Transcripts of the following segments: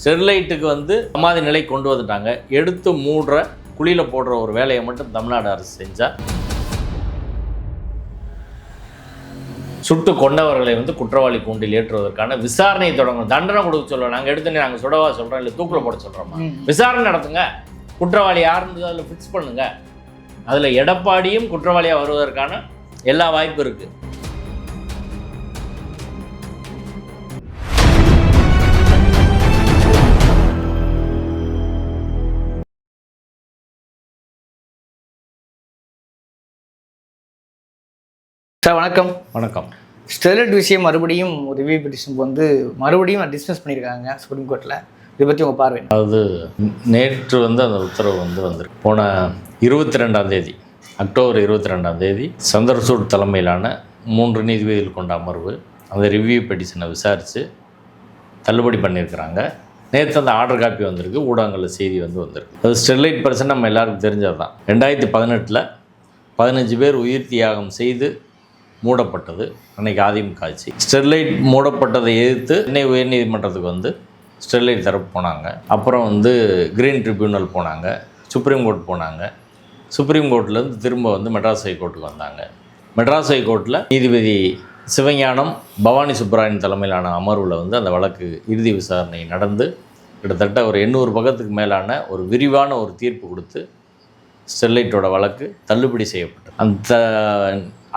ஸ்டெர்லைட்டுக்கு வந்து சமாதி நிலை கொண்டு வந்துட்டாங்க. எடுத்து மூடுற குழியில் போடுற ஒரு வேலையை மட்டும் தமிழ்நாடு அரசு செஞ்சா. சுட்டு கொண்டவர்களை வந்து குற்றவாளி கூண்டில் ஏற்றுவதற்கான விசாரணை தொடங்கும். தண்டனை கொடுக்க சொல்லுவோம் நாங்கள் எடுத்து நாங்கள் சுடவா சொல்கிறோம் இல்லை தூக்கில் போட சொல்கிறோமா விசாரணை நடத்துங்க. குற்றவாளி யாருன்னு அதில் ஃபிக்ஸ் பண்ணுங்க. அதில் எடப்பாடியும் குற்றவாளியாக வருவதற்கான எல்லா வாய்ப்பு இருக்குது சார் வணக்கம். வணக்கம். ஸ்டெர்லைட் விஷயம் மறுபடியும் ரிவ்யூ பெட்டிஷன் வந்து மறுபடியும் டிஸ்மிஸ் பண்ணியிருக்காங்க சுப்ரீம் கோர்ட்டில் இதை பற்றி உங்கள் பார்வை? அதாவது நேற்று வந்து அந்த உத்தரவு வந்து வந்திருக்கு. போன இருபத்தி ரெண்டாம் தேதி அக்டோபர் இருபத்தி ரெண்டாம் தேதி சந்திரசூட் தலைமையிலான மூன்று நீதிபதிகள் கொண்ட அமர்வு அந்த ரிவ்யூ பெட்டிஷனை விசாரித்து தள்ளுபடி பண்ணியிருக்கிறாங்க. நேற்று அந்த ஆர்டர் காப்பி வந்திருக்கு ஊடகங்களில் செய்தி வந்து வந்திருக்கு. அது ஸ்டெர்லைட் பிரச்சனை நம்ம எல்லாருக்கும் தெரிஞ்சது தான் ரெண்டாயிரத்தி பதினெட்டில் பதினஞ்சு பேர் உயிர் தியாகம் செய்து மூடப்பட்டது. அன்னைக்கு அதிமுக ஆட்சி ஸ்டெர்லைட் மூடப்பட்டதை எதிர்த்து சென்னை உயர்நீதிமன்றத்துக்கு வந்து ஸ்டெர்லைட் தரப்பு போனாங்க. அப்புறம் வந்து கிரீன் ட்ரிபியூனல் போனாங்க. சுப்ரீம் கோர்ட் போனாங்க. சுப்ரீம் கோர்ட்லேருந்து திரும்ப வந்து மெட்ராஸ் ஹைகோர்ட்டுக்கு வந்தாங்க. மெட்ராஸ் ஹைகோர்ட்டில் நீதிபதி சிவஞானம் பவானி சுப்ராயன் தலைமையிலான அமர்வில் வந்து அந்த வழக்கு இறுதி விசாரணை நடந்து கிட்டத்தட்ட ஒரு எண்ணூறு பக்கத்துக்கு மேலான ஒரு விரிவான ஒரு தீர்ப்பு கொடுத்து ஸ்டெர்லைட்டோட வழக்கு தள்ளுபடி செய்யப்பட்டது. அந்த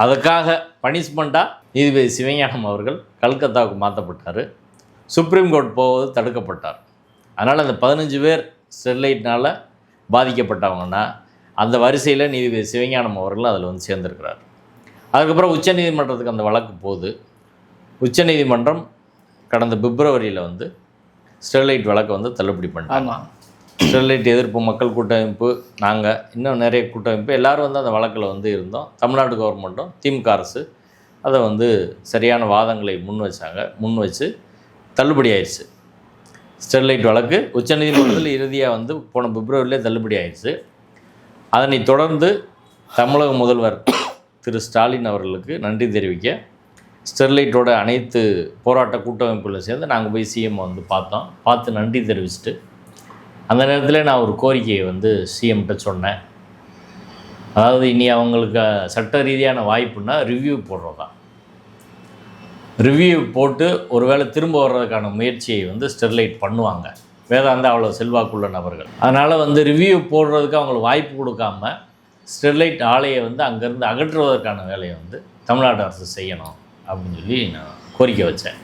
அதுக்காக பனிஷ்மெண்ட்டாக நீதிபதி சிவஞானம் அவர்கள் கல்கத்தாவுக்கு மாற்றப்பட்டார். சுப்ரீம் கோர்ட் போவது தடுக்கப்பட்டார். அதனால் அந்த பதினஞ்சு பேர் ஸ்டெர்லைட்னால் பாதிக்கப்பட்டவங்கன்னா அந்த வரிசையில் நீதிபதி சிவஞானம் அவர்கள் அதில் வந்து சேர்ந்துருக்கிறார். அதுக்கப்புறம் உச்சநீதிமன்றத்துக்கு அந்த வழக்கு போகுது. உச்சநீதிமன்றம் கடந்த பிப்ரவரியில் வந்து ஸ்டெர்லைட் வழக்கை வந்து தள்ளுபடி பண்ணிட்டாங்க. ஸ்டெர்லைட் எதிர்ப்பு மக்கள் கூட்டமைப்பு நாங்கள் இன்னும் நிறைய கூட்டமைப்பு எல்லாரும் வந்து அந்த வழக்கில் வந்து இருந்தோம். தமிழ்நாடு கவர்மெண்ட்டும் திமுக அரசு அதை வந்து சரியான வாதங்களை முன் வச்சாங்க. முன் வச்சு தள்ளுபடி ஆயிடுச்சு ஸ்டெர்லைட் வழக்கு உச்சநீதிமன்றத்தில் இறுதியாக வந்து போன பிப்ரவரியிலே தள்ளுபடி ஆயிடுச்சு அதனை தொடர்ந்து தமிழக முதல்வர் திரு ஸ்டாலின் அவர்களுக்கு நன்றி தெரிவிக்க ஸ்டெர்லைட்டோட அனைத்து போராட்ட கூட்டமைப்புகளும் சேர்ந்து நாங்கள் போய் சிஎம் வந்து பார்த்தோம். பார்த்து நன்றி தெரிவிச்சுட்டு அந்த நேரத்தில் நான் ஒரு கோரிக்கையை வந்து சிஎம்கிட்ட சொன்னேன். அதாவது இனி அவங்களுக்கு சட்ட ரீதியான வாய்ப்புன்னா ரிவ்யூ போடுறது. தான் ரிவ்யூ போட்டு ஒருவேளை திரும்ப வர்றதுக்கான முயற்சியை வந்து ஸ்டெர்லைட் பண்ணுவாங்க. வேதாந்தா அவ்வளோ செல்வாக்குள்ள நபர்கள். அதனால் வந்து ரிவ்யூ போடுறதுக்கு அவங்களுக்கு வாய்ப்பு கொடுக்காம ஸ்டெர்லைட் ஆலையை வந்து அங்கேருந்து அகற்றுவதற்கான வேலையை வந்து தமிழ்நாடு அரசு செய்யணும் அப்படின்னு சொல்லி நான் கோரிக்கை வச்சேன்.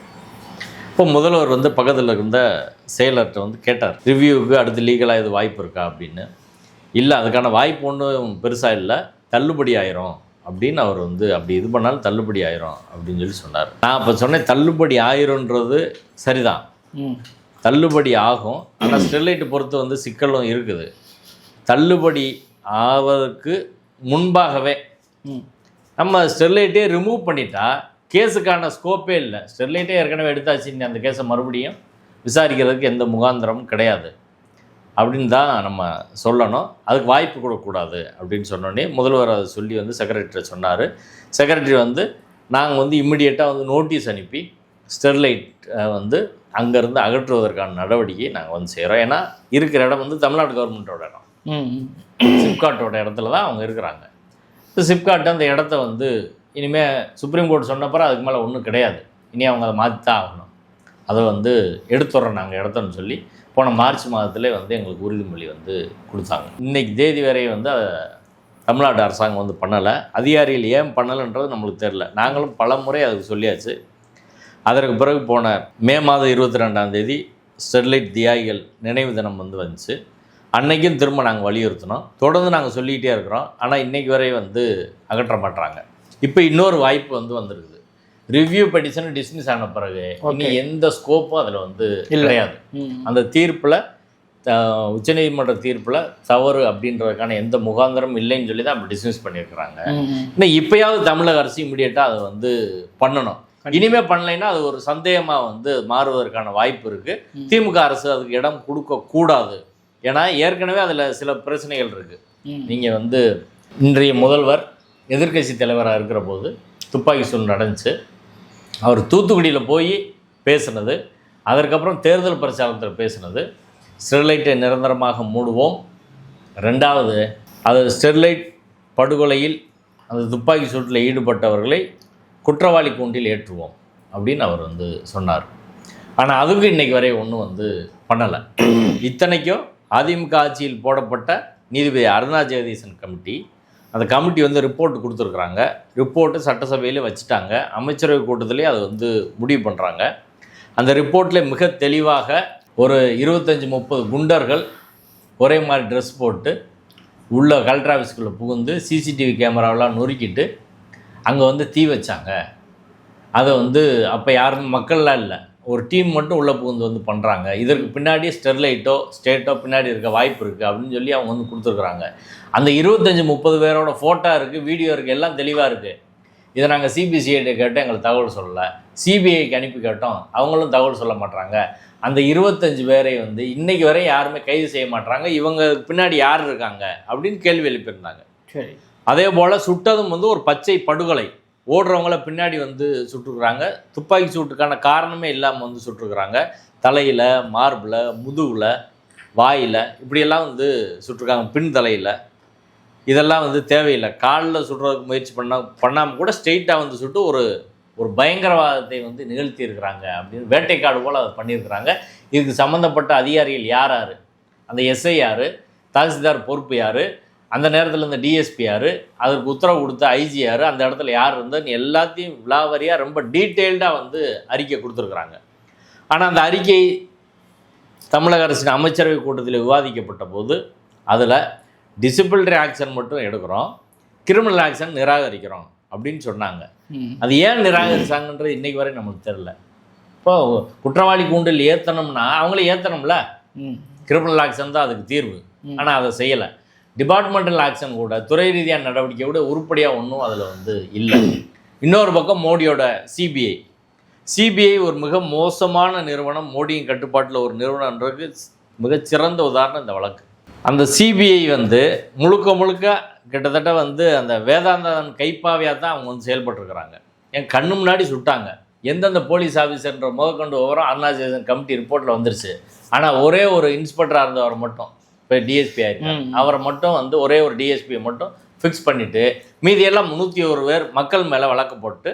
இப்போ முதல்வர் வந்து பக்கத்தில் இருந்த செயலர்கிட்ட வந்து கேட்டார் ரிவ்யூவுக்கு அடுத்து லீகலாக இது வாய்ப்பு இருக்கா? அப்படின்னு. இல்லை அதுக்கான வாய்ப்பு ஒன்றும் பெருசாக இல்லை. தள்ளுபடி ஆயிரும். அப்படின்னு அவர் வந்து அப்படி இது பண்ணாலும் தள்ளுபடி ஆயிரும். அப்படின்னு சொல்லி சொன்னார். நான் அப்போ சொன்னேன் தள்ளுபடி ஆயிரும்ன்றது சரிதான். தள்ளுபடி ஆகும். ஆனால் ஸ்டெர்லைட் பொறுத்து வந்து சிக்கலும் இருக்குது. தள்ளுபடி ஆவதற்கு முன்பாகவே நம்ம ஸ்டெர்லைட்டே ரிமூவ் பண்ணிட்டா கேஸுக்கான ஸ்கோப்பே இல்லை. ஸ்டெர்லைட்டே ஏற்கனவே எடுத்தாச்சு. அந்த கேஸை மறுபடியும் விசாரிக்கிறதுக்கு எந்த முகாந்திரமும் கிடையாது. அப்படின்னு தான் நம்ம சொல்லணும். அதுக்கு வாய்ப்பு கொடுக்கக்கூடாது அப்படின்னு சொன்னோடனே முதல்வர் அதை சொல்லி வந்து செக்ரட்டரி சொன்னார். செக்ரட்டரி வந்து நாங்கள் வந்து இம்மிடியேட்டாக வந்து நோட்டீஸ் அனுப்பி ஸ்டெர்லைட் அஹ், வந்து அங்கேருந்து அகற்றுவதற்கான நடவடிக்கையை நாங்கள் வந்து செய்கிறோம் ஏன்னா இருக்கிற இடம் வந்து தமிழ்நாடு கவர்மெண்ட்டோட இடம். சிப்காட்டோட இடத்துல தான் அவங்க இருக்கிறாங்க. இப்போ சிப்காட் அந்த இடத்த வந்து இனிமேல் சுப்ரீம் கோர்ட் சொன்னப்பறம் அதுக்கு மேலே ஒன்றும் கிடையாது. இனி அவங்க அதை மாற்றி தான் ஆகணும். அதை வந்து எடுத்துடுறோம் நாங்கள் இடத்தன்னு சொல்லி போன மார்ச் மாதத்திலே வந்து எங்களுக்கு உறுதிமொழி வந்து கொடுத்தாங்க. இன்றைக்கி தேதி வரை வந்து அதை தமிழ்நாடு அரசாங்கம் வந்து பண்ணலை. அதிகாரிகள் ஏன் பண்ணலைன்றது நம்மளுக்கு தெரில நாங்களும் பல முறை அதுக்கு சொல்லியாச்சு. அதற்கு பிறகு போன மே மாதம் இருபத்தி ரெண்டாம் தேதி ஸ்டெர்லைட் தியாகிகள் நினைவு தினம் வந்து வந்துச்சு. அன்னைக்கும் திரும்ப நாங்கள் வலியுறுத்தினோம். தொடர்ந்து நாங்கள் சொல்லிக்கிட்டே இருக்கிறோம். ஆனால் இன்றைக்கி வரை வந்து அகற்ற மாட்டுறாங்க இப்போ இன்னொரு வாய்ப்பு வந்து வந்திருக்குது. ரிவ்யூ பெட்டிஷன் டிஸ்மிஸ் ஆன பிறகு இனி எந்த ஸ்கோப்பும் அதில் வந்து கிடையாது. அந்த தீர்ப்பில் உச்சநீதிமன்ற தீர்ப்பில் தவறு அப்படின்றதுக்கான எந்த முகாந்திரமும் இல்லைன்னு சொல்லி தான் அப்படி டிஸ்மிஸ் பண்ணியிருக்கிறாங்க. இன்னும் இப்பயாவது தமிழக அரசு இமிடியேட்டாக அதை வந்து பண்ணணும். இனிமே பண்ணலைன்னா அது ஒரு சந்தேகமாக வந்து மாறுவதற்கான வாய்ப்பு இருக்கு. திமுக அரசு அதுக்கு இடம் கொடுக்க கூடாது. ஏன்னா ஏற்கனவே அதில் சில பிரச்சனைகள் இருக்கு. ம். நீங்கள் வந்து இன்றைய முதல்வர் எதிர்க்கட்சி தலைவராக இருக்கிற போது துப்பாக்கி சூழ் நடந்துச்சு. அவர் தூத்துக்குடியில் போய் பேசினது. அதற்கப்புறம் தேர்தல் பிரச்சாரத்தில் பேசினது. ஸ்டெர்லைட்டை நிரந்தரமாக மூடுவோம். ரெண்டாவது அது ஸ்டெர்லைட் படுகொலையில் அந்த துப்பாக்கி சூட்டில் ஈடுபட்டவர்களை குற்றவாளி கூண்டில் ஏற்றுவோம் அப்படின்னு அவர் வந்து சொன்னார். ஆனால் அதுக்கு இன்றைக்கி வரை ஒன்றும் வந்து பண்ணலை. இத்தனைக்கும் அதிமுக ஆட்சியில் போடப்பட்ட நீதிபதி அருணா ஜெகதீசன் கமிட்டி அந்த கமிட்டி வந்து ரிப்போர்ட் கொடுத்துருக்குறாங்க. ரிப்போர்ட்டு சட்டசபையிலே வச்சுட்டாங்க. அமைச்சரவை கூட்டத்திலே அதை வந்து முடிவு பண்ணுறாங்க அந்த ரிப்போர்ட்டில் மிக தெளிவாக ஒரு இருபத்தஞ்சி முப்பது குண்டர்கள் ஒரே மாதிரி ட்ரெஸ் போட்டு உள்ள கலெக்டர் ஆஃபீஸ்க்குள்ளே புகுந்து சிசிடிவி கேமராவெலாம் நொறுக்கிட்டு அங்கே வந்து தீ வச்சாங்க. அதை வந்து அப்போ யாரும் மக்கள்லாம் இல்லை. ஒரு டீம் மட்டும் உள்ளே புகுந்து வந்து பண்ணுறாங்க இதற்கு பின்னாடி ஸ்டெர்லைட்டோ ஸ்டேட்டோ பின்னாடி இருக்க வாய்ப்பு இருக்குது அப்படின்னு சொல்லி அவங்க வந்து கொடுத்துருக்குறாங்க. அந்த இருபத்தஞ்சி முப்பது பேரோட ஃபோட்டோ இருக்குது வீடியோ இருக்குது எல்லாம் தெளிவாக இருக்குது இதை நாங்கள் சிபிசிஐடி கேட்டோம் எங்களுக்கு தகவல் சொல்லலை. சிபிஐக்கு அனுப்பி கேட்டோம் அவங்களும் தகவல் சொல்ல மாட்றாங்க. அந்த இருபத்தஞ்சு பேரை வந்து இன்னைக்கு வரை யாருமே கைது செய்ய மாட்றாங்க. இவங்க பின்னாடி யார் இருக்காங்க அப்படின்னு கேள்வி எழுப்பியிருந்தாங்க. சரி. அதே போல் சுட்டதும் வந்து ஒரு பச்சை படுகொலை. ஓடுறவங்கள பின்னாடி வந்து சுட்டுருக்குறாங்க துப்பாக்கி சூட்டுக்கான காரணமே இல்லாமல் வந்து சுட்டுருக்குறாங்க தலையில் மார்பில் முதுகில் வாயில் இப்படியெல்லாம் வந்து சுட்டுருக்காங்க. பின் தலையில். இதெல்லாம் வந்து தேவையில்லை. காலில் சுடுறதுக்கு முயற்சி பண்ண பண்ணாமல் கூட ஸ்ட்ரெயிட்டாக வந்து சுட்டு ஒரு ஒரு பயங்கரவாதத்தை வந்து நிகழ்த்தி இருக்கிறாங்க அப்படின்னு வேட்டைக்காடு போல் அதை பண்ணியிருக்கிறாங்க. இதுக்கு சம்மந்தப்பட்ட அதிகாரிகள் யார் யார்? அந்த எஸ்ஐ யார்? தாசில்தார் பொறுப்பு யார்? அந்த நேரத்தில் இந்த டிஎஸ்பி யார்? அதற்கு உத்தரவு கொடுத்த ஐஜி யார்? அந்த இடத்துல யார் இருந்தால் எல்லாத்தையும் விலாவரியாக ரொம்ப டீட்டெயில்டாக வந்து அறிக்கை கொடுத்துருக்குறாங்க. ஆனால் அந்த அறிக்கை தமிழக அரசின் அமைச்சரவை கூட்டத்தில் விவாதிக்கப்பட்ட போது அதில் டிசிப்ளினரி ஆக்ஷன் மட்டும் எடுக்கிறோம் கிரிமினல் ஆக்ஷன் நிராகரிக்கிறோம் அப்படின்னு சொன்னாங்க. அது ஏன் நிராகரிச்சாங்கன்றது இன்னைக்கு வரை நமக்கு தெரில இப்போ குற்றவாளி கூண்டில் ஏற்றணும்னா அவங்களே ஏற்றணும்ல கிரிமினல் ஆக்ஷன் தான் அதுக்கு தீர்வு. ஆனால் அதை செய்யலை. டிபார்ட்மெண்டல் ஆக்ஷன் கூட துறை ரீதியான நடவடிக்கை கூட உருப்படியாக ஒன்றும் அதில் வந்து இல்லை. இன்னொரு பக்கம் மோடியோட சிபிஐ சிபிஐ ஒரு மிக மோசமான நிறுவனம் மோடியின் கட்டுப்பாட்டில் ஒரு நிறுவனம்ன்றது மிகச்சிறந்த உதாரணம் இந்த வழக்கு. அந்த சிபிஐ வந்து முழுக்க முழுக்க கிட்டத்தட்ட வந்து அந்த வேதாந்தன் கைப்பாவையாக தான் அவங்க வந்து செயல்பட்டுருக்கிறாங்க. என் கண்ணு முன்னாடி சுட்டாங்க. எந்தெந்த போலீஸ் ஆஃபீஸர்ன்ற முதற்கொண்டு விவரம் அருணாச்சலம் கமிட்டி ரிப்போர்ட்டில் வந்துருச்சு. ஆனால் ஒரே ஒரு இன்ஸ்பெக்டராக இருந்தவர் மட்டும். இப்போ டிஎஸ்பி ஆயிருக்காரு. அவரை மட்டும் வந்து ஒரே ஒரு டிஎஸ்பியை மட்டும் ஃபிக்ஸ் பண்ணிவிட்டு மீதி எல்லாம் முந்நூற்றி ஒரு பேர் மக்கள் மேலே வழக்கு போட்டு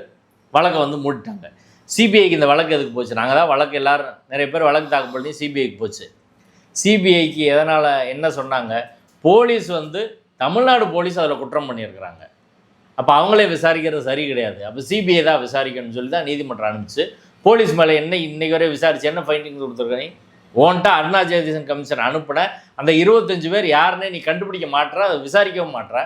வழக்கை வந்து மூடிட்டாங்க. சிபிஐக்கு இந்த வழக்கு எதுக்கு போச்சு? நாங்கள் தான் வழக்கு எல்லாரும் நிறைய பேர் வழக்கு தாக்கல் பண்ணி சிபிஐக்கு போச்சு. சிபிஐக்கு எதனால் என்ன சொன்னாங்க? போலீஸ் வந்து தமிழ்நாடு போலீஸ் அதில் குற்றம் பண்ணியிருக்கிறாங்க. அப்போ அவங்களே விசாரிக்கிறது சரி கிடையாது. அப்போ சிபிஐ தான் விசாரிக்கணும்னு சொல்லி தான் நீதிமன்றம் அனுப்பிச்சு போலீஸ் மேலே என்ன இன்னைக்கு வரை விசாரிச்சு என்ன ஃபைண்டிங் கொடுத்துருக்கீங்க ஓன்ட்ட அருணா ஜெகதீசன் கமிஷன் அனுப்பின. அந்த இருபத்தஞ்சு பேர் யாருன்னே நீ கண்டுபிடிக்க மாட்ற அதை விசாரிக்கவும் மாட்ற.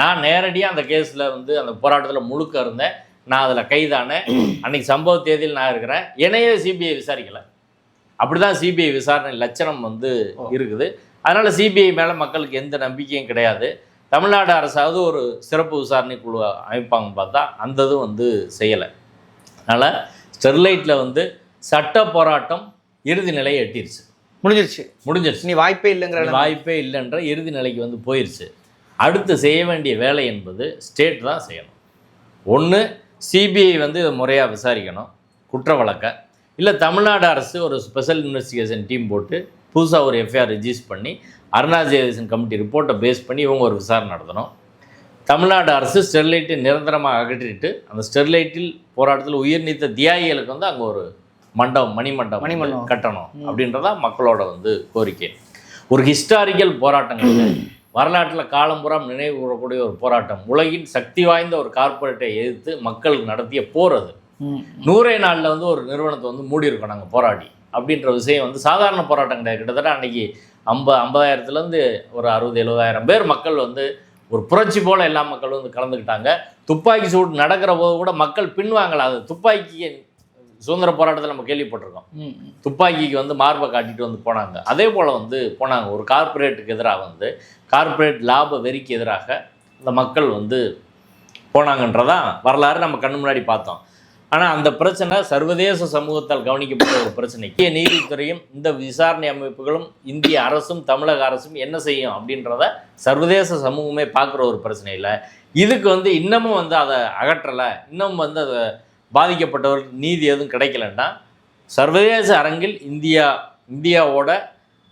நான் நேரடியாக அந்த கேஸில் வந்து அந்த போராட்டத்தில் முழுக்க இருந்தேன். நான் அதில் கைதானேன். அன்னைக்கு சம்பவ தேதியில் நான் இருக்கிறேன். என்னையே சிபிஐ விசாரிக்கலை. அப்படி தான் சிபிஐ விசாரணை லட்சணம் வந்து. இருக்குது. அதனால் சிபிஐ மேலே மக்களுக்கு எந்த நம்பிக்கையும் கிடையாது. தமிழ்நாடு அரசாவது ஒரு சிறப்பு விசாரணை குழு அமைப்பாங்க பார்த்தா அந்த இதுவும் வந்து செய்யலை. அதனால் ஸ்டெர்லைட்டில் வந்து சட்ட போராட்டம் இறுதி நிலையை எட்டிருச்சு. முடிஞ்சிருச்சு. முடிஞ்சிருச்சு. நீ வாய்ப்பே இல்லைங்கிற வாய்ப்பே இல்லைன்ற இறுதி நிலைக்கு வந்து போயிருச்சு. அடுத்து செய்ய வேண்டிய வேலை என்பது ஸ்டேட் தான் செய்யணும். ஒன்று சிபிஐ வந்து இதை முறையாக விசாரிக்கணும். குற்ற வழக்கை இல்லை தமிழ்நாடு அரசு ஒரு ஸ்பெஷல் இன்வெஸ்டிகேஷன் டீம் போட்டு புதுசாக ஒரு எஃப்ஐஆர் ரெஜிஸ்டர் பண்ணி அருணா ஜெகதீசன் கமிட்டி ரிப்போர்ட்டை பேஸ் பண்ணி இவங்க ஒரு விசாரணை நடத்தணும். தமிழ்நாடு அரசு ஸ்டெர்லைட்டை நிரந்தரமாக அகற்றிட்டு அந்த ஸ்டெர்லைட்டில் போராட்டத்தில் உயிர் நீத்த தியாகிகளுக்கு வந்து அங்கே ஒரு மண்டபம் மணிமண்டபம் மணிமண்டபம். கட்டணும் அப்படின்றதான் மக்களோட வந்து கோரிக்கை. ஒரு ஹிஸ்டாரிக்கல் போராட்டங்கள் வரலாற்றில் காலம்புறம் நினைவு கூறக்கூடிய ஒரு போராட்டம். உலகின் சக்தி வாய்ந்த ஒரு கார்ப்பரேட்டை எதிர்த்து மக்கள் நடத்திய போர் அது. நூறே நாளில் வந்து ஒரு நிறுவனத்தை வந்து மூடி இருக்கோம் நாங்கள் போராடி. அப்படின்ற விஷயம் வந்து சாதாரண போராட்டம் கிடையாது கிட்டத்தட்ட அன்னைக்கு ஐம்ப ஐம்பதாயிரத்துலேருந்து ஒரு அறுபது எழுபதாயிரம் பேர் மக்கள் வந்து ஒரு புரட்சி போல் எல்லா மக்களும் வந்து கலந்துக்கிட்டாங்க. துப்பாக்கி சூடு நடக்கிற போது கூட மக்கள் பின்வாங்கல. அது துப்பாக்கி சுதந்திர போராட்டத்தில் நம்ம கேள்விப்பட்டிருக்கோம். துப்பாக்கிக்கு வந்து மார்பை காட்டிட்டு வந்து போனாங்க. அதே போல் வந்து போனாங்க. ஒரு கார்ப்பரேட்டுக்கு எதிராக வந்து கார்ப்பரேட் லாப வெறிக்கு எதிராக இந்த மக்கள் வந்து போனாங்கன்றதான் வரலாறு நம்ம கண்ணு முன்னாடி பார்த்தோம். ஆனால் அந்த பிரச்சனை சர்வதேச சமூகத்தால் கவனிக்கப்பட்ட ஒரு பிரச்சனை. இந்திய நீதித்துறையும் இந்த விசாரணை அமைப்புகளும் இந்திய அரசும் தமிழக அரசும் என்ன செய்யும் அப்படின்றத சர்வதேச சமூகமே பார்க்குற ஒரு பிரச்சனை இல்லை. இதுக்கு வந்து இன்னமும் வந்து அதை அகற்றலை. இன்னும் வந்து அதை பாதிக்கப்பட்டவர்களுக்கு நீதி எதுவும் கிடைக்கலன்னா சர்வதேச அரங்கில் இந்தியா இந்தியாவோட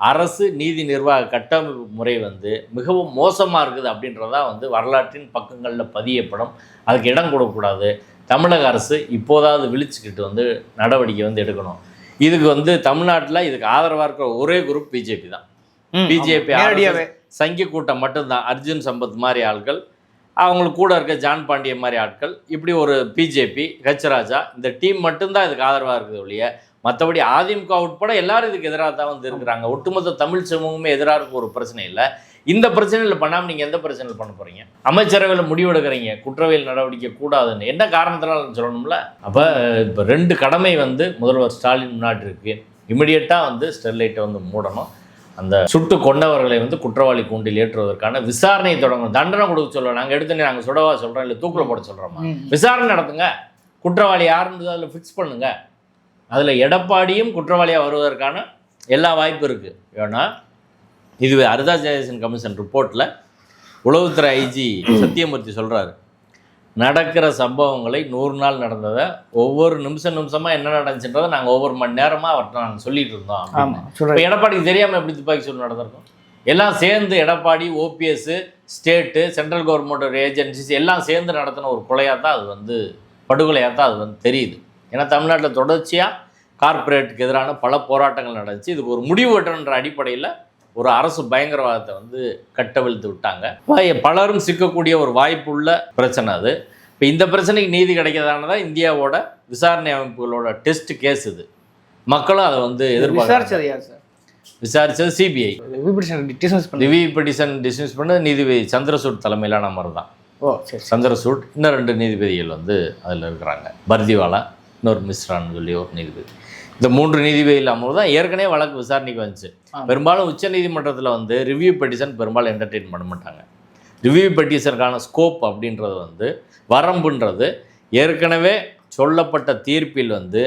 அரசு நீதி நிர்வாக கட்டமைப்பு முறை வந்து மிகவும் மோசமாக இருக்குது அப்படின்றதா வந்து வரலாற்றின் பக்கங்களில் பதியப்படும் அதுக்கு இடம் கொடுக்கக்கூடாது. தமிழக அரசு இப்போதாவது விழிச்சுக்கிட்டு வந்து நடவடிக்கை வந்து எடுக்கணும். இதுக்கு வந்து தமிழ்நாட்டில் இதுக்கு ஆதரவாக இருக்கிற ஒரே குரூப் பிஜேபி தான். பிஜேபி சங்கி கூட்டம் மட்டும்தான். அர்ஜுன் சம்பத் மாதிரி ஆட்கள் அவங்களுக்கு கூட இருக்க ஜான் பாண்டிய மாதிரி ஆட்கள் இப்படி ஒரு பிஜேபி ஹெச்ராஜா இந்த டீம் மட்டும்தான் இதுக்கு ஆதரவாக இருக்குது ஒழிய மற்றபடி அதிமுக உட்பட எல்லாரும் இதுக்கு எதிராக தான் வந்து இருக்கிறாங்க. ஒட்டுமொத்த தமிழ் சமூகமே எதிராக இருக்க ஒரு பிரச்சனை இல்லை. இந்த பிரச்சனையில் பண்ணாமல் நீங்கள் எந்த பிரச்சனையில் பண்ண போகிறீங்க அமைச்சரவையில் முடிவெடுக்கிறீங்க குற்றவியல் நடவடிக்கை கூடாதுன்னு. என்ன காரணத்தினாலும் சொல்லணும்ல? அப்போ இப்போ ரெண்டு கடமை வந்து முதல்வர் ஸ்டாலின் முன்னாடி இருக்குது இமிடியட்டாக வந்து ஸ்டெர்லைட்டை வந்து மூடணும். அந்த சுட்டு கொண்டவர்களை வந்து குற்றவாளி கூண்டில் ஏற்றுவதற்கான விசாரணையை தொடங்கணும். தண்டனை கொடுக்க சொல்லுவோம் நாங்கள் எடுத்து நாங்கள் சுடவா சொல்கிறோம் இல்லை தூக்கில் போட சொல்கிறோமா. விசாரணை நடத்துங்க. குற்றவாளி யாருன்னு அதில் ஃபிக்ஸ் பண்ணுங்க. அதில் எடப்பாடியும் குற்றவாளியாக வருவதற்கான எல்லா வாய்ப்பும் இருக்குது ஏன்னா இதுவே அரிதா ஜெயசன் கமிஷன் ரிப்போர்ட்டில் உளவுத்துறை ஐஜி சத்தியமூர்த்தி சொல்கிறாரு நடக்கிற சம்பவங்களை நூறு நாள் நடந்ததை ஒவ்வொரு நிமிஷம் நிமிஷமாக என்ன நடந்துச்சுன்றதை நாங்கள் ஒவ்வொரு மணி நேரமாக அவர்கிட்ட நாங்கள் சொல்லிட்டு இருந்தோம் இப்போ எடப்பாடிக்கு தெரியாமல் எப்படி துப்பாக்கி சூடு நடந்திருக்கும்? எல்லாம் சேர்ந்து Edappadi OPS state central government agencies எல்லாம் சேர்ந்து நடத்தின ஒரு கொலையாக தான் அது வந்து படுகொலையாக தான் அது வந்து தெரியுது. ஏன்னா தமிழ்நாட்டில் தொடர்ச்சியாக கார்ப்பரேட்டுக்கு எதிரான பல போராட்டங்கள் நடந்துச்சு. இதுக்கு ஒரு முடிவு வெட்டணுன்ற அடிப்படையில் ஒரு அரசு பயங்கரவாதத்தை வந்து கட்டவிழ்த்து விட்டாங்க. பலரும் சிக்கக்கூடிய ஒரு வாய்ப்புள்ள பிரச்சனை அது. இப்போ இந்த பிரச்சனைக்கு நீதி கிடைக்கிறதானதான் இந்தியாவோட விசாரணை அமைப்புகளோட டெஸ்ட் கேஸ் இது. மக்களும் அதை வந்து எதிர்பார்க்க யார் சார்? விசாரிச்சது சிபிஐ ரிவ்யூ பெட்டிஷன் டிஸ்மிஸ் பண்ண நீதிபதி சந்திரசூட் தலைமையிலான அமர்வு தான். சந்திரசூட் இன்னும் ரெண்டு நீதிபதிகள் வந்து அதில் இருக்கிறாங்க. பர்திவாலா இன்னொரு மிஸ்ரான்னு சொல்லி ஒரு நீதிபதி. இந்த மூன்று நீதிபதிகள் அமர்வு தான் ஏற்கனவே வழக்கு விசாரணைக்கு வந்துச்சு. பெரும்பாலும் உச்ச நீதிமன்றத்தில் வந்து ரிவ்யூ பெட்டிஷன் பெரும்பாலும் என்டர்டெயின் பண்ண மாட்டாங்க ரிவ்யூ பெட்டிஷனுக்கான ஸ்கோப் அப்படின்றது வந்து வரம்புன்றது ஏற்கனவே சொல்லப்பட்ட தீர்ப்பில் வந்து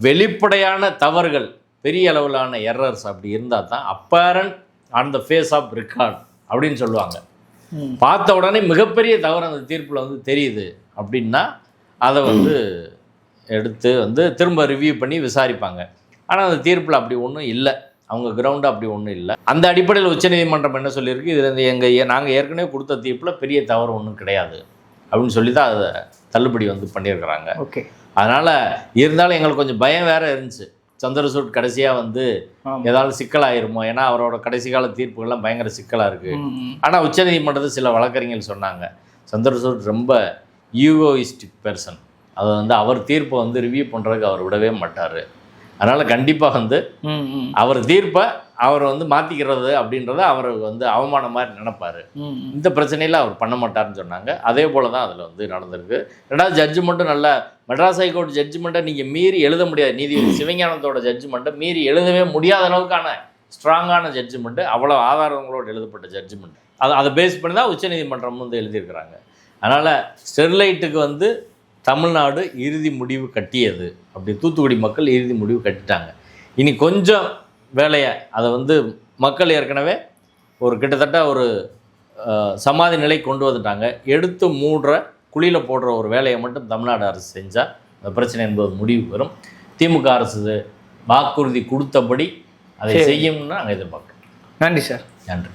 வெளிப்படையான தவறுகள் பெரிய அளவிலான எரர்ஸ் அப்படி இருந்தால் தான் apparent on the face of record அப்படின்னு சொல்லுவாங்க. பார்த்த உடனே மிகப்பெரிய தவறு அந்த தீர்ப்பில் வந்து தெரியுது அப்படின்னா அதை வந்து எடுத்து வந்து திரும்ப ரிவ்யூ பண்ணி விசாரிப்பாங்க. ஆனால் அந்த தீர்ப்பில் அப்படி ஒன்றும் இல்லை. அவங்க கிரவுண்டு அப்படி ஒன்றும் இல்லை. அந்த அடிப்படையில் உச்சநீதிமன்றம் என்ன சொல்லியிருக்கு? இதில் எங்கள் நாங்கள் ஏற்கனவே கொடுத்த தீர்ப்பில் பெரிய தவறு ஒன்றும் கிடையாது. அப்படின்னு சொல்லி தான் அதை தள்ளுபடி வந்து பண்ணியிருக்கிறாங்க. ஓகே. அதனால் இருந்தாலும் எங்களுக்கு கொஞ்சம் பயம் வேற இருந்துச்சு. சந்திரசூட் கடைசியாக வந்து. ஏதாவது சிக்கலாயிருமோ? ஏன்னா அவரோட கடைசி கால தீர்ப்புகள்லாம் பயங்கர சிக்கலாக இருக்குது. ஆனால் உச்சநீதிமன்றத்தில் சில வழக்கறிஞர்கள் சொன்னாங்க. சந்திரசூட் ரொம்ப யூகோயிஸ்டிக் பெர்சன் அதை வந்து அவர் தீர்ப்பை வந்து ரிவ்யூ பண்ணுறதுக்கு அவர் விடவே மாட்டார். அதனால் கண்டிப்பாக வந்து. அவர் தீர்ப்பை அவர் வந்து மாற்றிக்கிறது அப்படின்றத அவர் வந்து அவமானம் மாதிரி நினைப்பார். இந்த பிரச்சனையில் அவர் பண்ண மாட்டார்னு சொன்னாங்க. அதே போல் தான் அதில் வந்து நடந்திருக்கு. ரெண்டாவது ஜட்ஜ்மெண்ட்டும் நல்ல மெட்ராஸ் ஹைகோர்ட் ஜட்ஜ்மெண்ட்டை நீங்கள் மீறி எழுத முடியாது. நீதிபதி சிவஞானத்தோட ஜட்ஜ்மெண்ட்டை மீறி எழுதவே முடியாத அளவுக்கான ஸ்ட்ராங்கான ஜட்ஜ்மெண்ட்டு அவ்வளோ ஆதாரங்களோடு எழுதப்பட்ட ஜட்ஜ்மெண்ட் அது அதை பேஸ் பண்ணி தான் உச்சநீதிமன்றம் வந்து எழுதியிருக்கிறாங்க. அதனால் ஸ்டெர்லைட்டுக்கு வந்து தமிழ்நாடு இறுதி முடிவு கட்டியது. அப்படி தூத்துக்குடி மக்கள் இறுதி முடிவு கட்டிட்டாங்க. இனி கொஞ்சம் வேலையை அதை வந்து மக்கள் ஏற்கனவே ஒரு கிட்டத்தட்ட ஒரு சமாதி நிலை கொண்டு வந்துட்டாங்க. எடுத்து மூடுற குழியில் போடுற ஒரு வேலையை மட்டும் தமிழ்நாடு அரசு செஞ்சால் அந்த பிரச்சனை என்பது முடிவு பெறும். திமுக அரசு வாக்குறுதி கொடுத்தபடி அதை. செய்யும்னு நாங்கள் எதிர்பார்க்குறோம் நன்றி சார். நன்றி.